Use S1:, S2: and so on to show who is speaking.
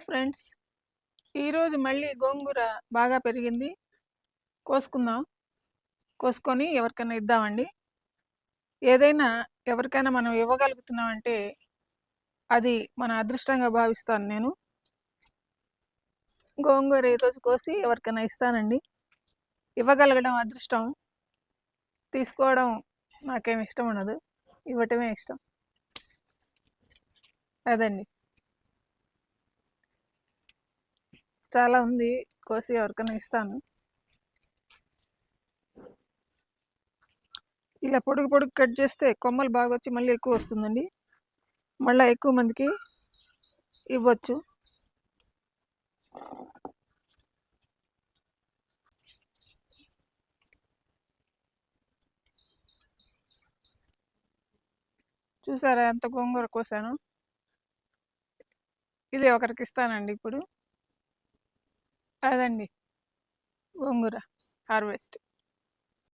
S1: Friends. ఈరోజు మళ్ళీ గోంగూర బాగా పెరిగింది. కోసుకుందాం. కోసుకొని ఎవరికైనా ఇద్దామండి. ఏదైనా ఎవరికైనా మనం ఇవ్వగలుగుతున్నామంటే అది మన అదృష్టంగా భావిస్తాను నేను. గోంగూర ఈరోజు కోసి ఎవరికైనా ఇస్తానండి. ఇవ్వగలగడం అదృష్టం. తీసుకోవడం నాకేమి ఇష్టం ఉండదు. ఇవ్వటమే ఇష్టం. అదండి. చాలా ఉంది. కోసి ఎవరికైనా ఇస్తాను. ఇలా పొడుగు పొడుగు కట్ చేస్తే కొమ్మలు బాగా వచ్చి మళ్ళీ ఎక్కువ వస్తుందండి. మళ్ళీ ఎక్కువ మందికి ఇవ్వచ్చు. చూసారా ఎంత గోంగూర కోసాను? ఇది ఒకరికి ఇస్తానండి ఇప్పుడు. అదండి. గోంగూర. హార్వెస్ట్.